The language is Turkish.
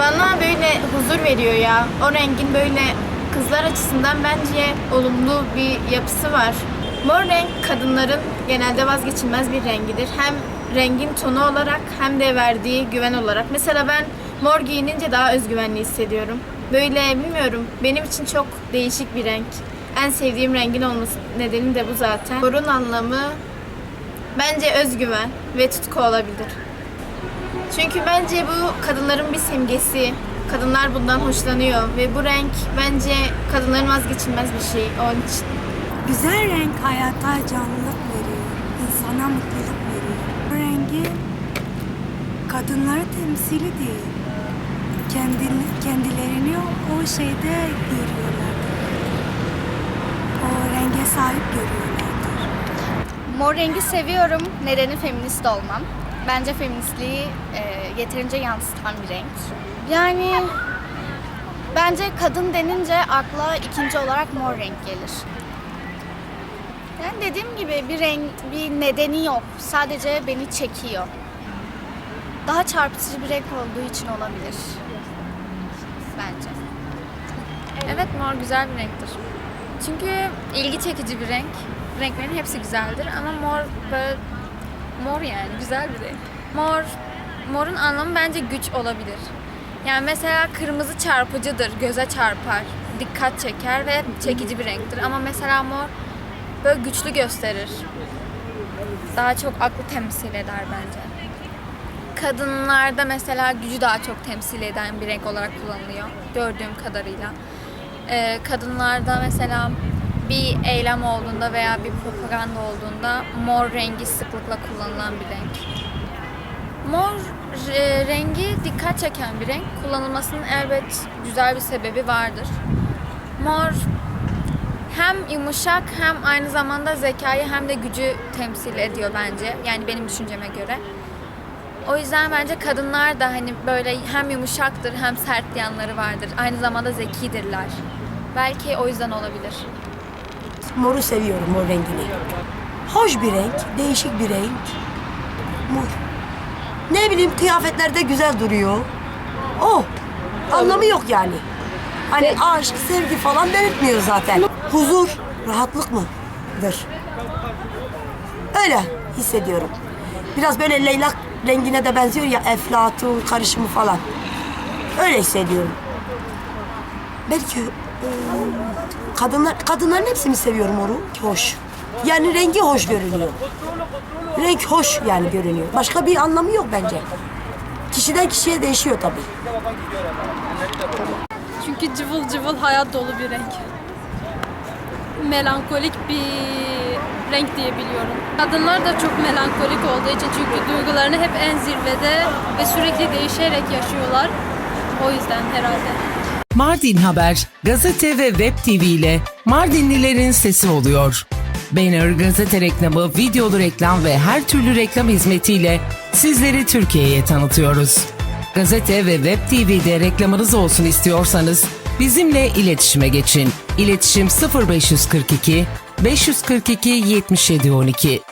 bana böyle huzur veriyor ya. O rengin böyle kızlar açısından bence olumlu bir yapısı var. Mor renk kadınların genelde vazgeçilmez bir rengidir. Hem rengin tonu olarak hem de verdiği güven olarak. Mesela ben mor giyinince daha özgüvenli hissediyorum. Böyle bilmiyorum benim için çok değişik bir renk. En sevdiğim rengin olması nedeni de bu zaten. Morun anlamı bence özgüven ve tutku olabilir. Çünkü bence bu kadınların bir simgesi. Kadınlar bundan hoşlanıyor ve bu renk bence kadınların vazgeçilmez bir şey. Onun için Güzel renk hayata canlılık veriyor. insana mutluluk veriyor. Bu rengi kadınları temsili değil. Kendini, kendilerini o, şeyde görüyorlar. O renge sahip görüyorlardır. Mor rengi seviyorum. Nedeni feminist olmam. Bence feministliği e, yeterince yansıtan bir renk. Yani bence kadın denince akla ikinci olarak mor renk gelir. Yani dediğim gibi bir renk, bir nedeni yok. Sadece beni çekiyor. Daha çarpıtıcı bir renk olduğu için olabilir. Bence. Evet mor güzel bir renktir. Çünkü ilgi çekici bir renk. Renklerin hepsi güzeldir ama mor böyle mor yani güzel bir renk. Mor morun anlamı bence güç olabilir. Yani mesela kırmızı çarpıcıdır, göze çarpar, dikkat çeker ve çekici bir renktir. Ama mesela mor böyle güçlü gösterir. Daha çok aklı temsil eder bence. Kadınlarda mesela gücü daha çok temsil eden bir renk olarak kullanılıyor gördüğüm kadarıyla. Ee, kadınlarda mesela bir eylem olduğunda veya bir propaganda olduğunda mor rengi sıklıkla kullanılan bir renk. Mor e, rengi dikkat çeken bir renk. Kullanılmasının elbet güzel bir sebebi vardır. Mor hem yumuşak hem aynı zamanda zekayı hem de gücü temsil ediyor bence. Yani benim düşünceme göre. O yüzden bence kadınlar da hani böyle hem yumuşaktır hem sert yanları vardır. Aynı zamanda zekidirler. Belki o yüzden olabilir. Moru seviyorum mor rengini. Hoş bir renk, değişik bir renk. Mor. Ne bileyim kıyafetlerde güzel duruyor. Oh, anlamı yok yani. Hani aşk, sevgi falan belirtmiyor zaten. Huzur, rahatlık mıdır? Öyle hissediyorum. Biraz böyle leylak rengine de benziyor ya eflatun karışımı falan. Öyle hissediyorum. Belki kadınlar kadınların hepsini seviyorum moru. Hoş. Yani rengi hoş görünüyor. Renk hoş yani görünüyor. Başka bir anlamı yok bence. Kişiden kişiye değişiyor tabii. Çünkü cıvıl cıvıl hayat dolu bir renk. Melankolik bir renk diye biliyorum. Kadınlar da çok melankolik olduğu için çünkü duygularını hep en zirvede ve sürekli değişerek yaşıyorlar. O yüzden herhalde. Mardin Haber, gazete ve web TV ile Mardinlilerin sesi oluyor. Banner, gazete reklamı, videolu reklam ve her türlü reklam hizmetiyle sizleri Türkiye'ye tanıtıyoruz. Gazete ve web TV'de reklamınız olsun istiyorsanız bizimle iletişime geçin. İletişim 0542 542 7712